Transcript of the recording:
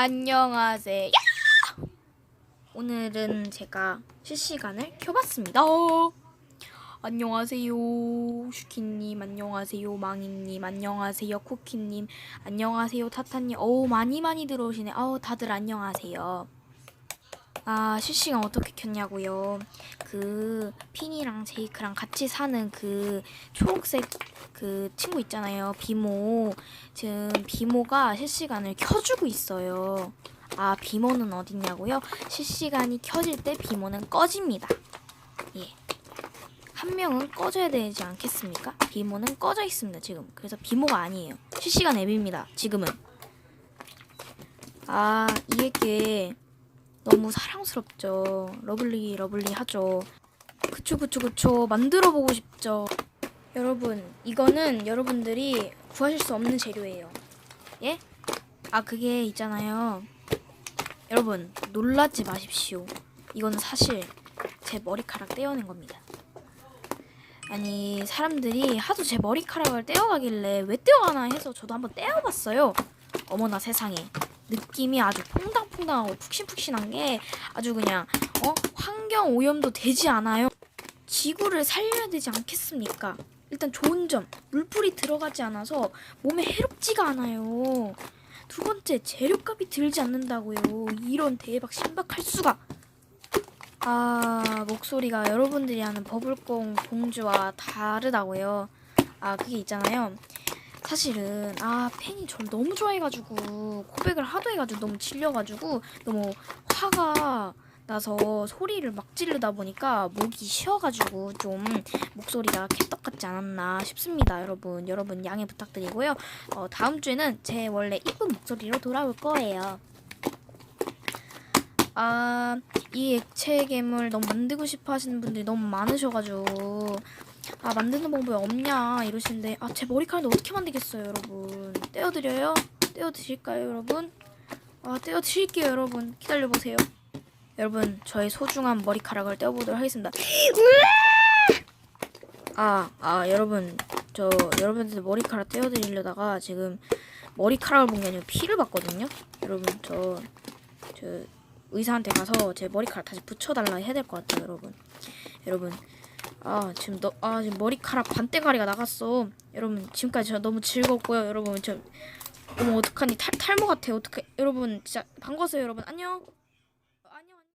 안녕하세요. 오늘은 제가 실시간을 켜봤습니다. 안녕하세요, 슈키님. 안녕하세요, 망이님. 안녕하세요, 쿠키님. 안녕하세요, 타타님. 어우 많이 많이 들어오시네. 아우 다들 안녕하세요. 아 실시간 어떻게 켰냐고요? 그 핀이랑 제이크랑 같이 사는 그 초록색 그 친구 있잖아요. 비모. 지금 비모가 실시간을 켜주고 있어요. 아 비모는 어딨냐고요? 실시간이 켜질 때 비모는 꺼집니다. 예. 한 명은 꺼져야 되지 않겠습니까? 비모는 꺼져 있습니다 지금. 그래서 비모가 아니에요. 실시간 앱입니다. 지금은. 아 이게 너무 사랑스럽죠. 러블리 러블리 하죠. 그쵸 그쵸 그쵸 만들어 보고 싶죠. 여러분 이거는 여러분들이 구하실 수 없는 재료예요. 예? 아 그게 있잖아요. 여러분 놀라지 마십시오. 이거는 사실 제 머리카락 떼어낸 겁니다. 아니 사람들이 하도 제 머리카락을 떼어가길래 왜 떼어가나 해서 저도 한번 떼어봤어요. 어머나 세상에 느낌이 아주 퐁당퐁당하고 푹신푹신한 게 아주 그냥 어 환경 오염도 되지 않아요. 지구를 살려야 되지 않겠습니까? 일단 좋은 점 물풀이 들어가지 않아서 몸에 해롭지가 않아요. 두 번째 재료값이 들지 않는다고요. 이런 대박 신박할 수가. 아 목소리가 여러분들이 아는 버블콩 봉주와 다르다고요. 아 그게 있잖아요. 사실은 아 팬이 저를 너무 좋아해가지고 고백을 하도 해가지고 너무 질려가지고 너무 화가 나서 소리를 막 지르다 보니까 목이 쉬어가지고 좀 목소리가 개떡 같지 않았나 싶습니다 여러분. 여러분 양해 부탁드리고요. 어, 다음 주에는 제 원래 이쁜 목소리로 돌아올 거예요. 아 이 액체 괴물 너무 만들고 싶어 하시는 분들이 너무 많으셔가지고 아 만드는 방법이 없냐 이러시는데 아 제 머리카락도 어떻게 만들겠어요 여러분? 떼어드려요? 떼어드릴까요 여러분? 아 떼어드릴게요 여러분. 기다려보세요. 여러분 저의 소중한 머리카락을 떼어보도록 하겠습니다. 아, 아 여러분. 저 여러분들 머리카락 떼어드리려다가 지금 머리카락을 본 게 아니고 피를 봤거든요? 여러분 저 저 의사한테 가서 제 머리카락 다시 붙여달라 해야 될 것 같아요 여러분. 여러분 아 지금 너 아 지금 머리카락 반대가리가 나갔어. 여러분 지금까지 저 너무 즐겁고요. 여러분 저 어머 어떡하니? 탈, 탈모 같아요 어떡해. 여러분 진짜 반가웠어요 여러분. 안녕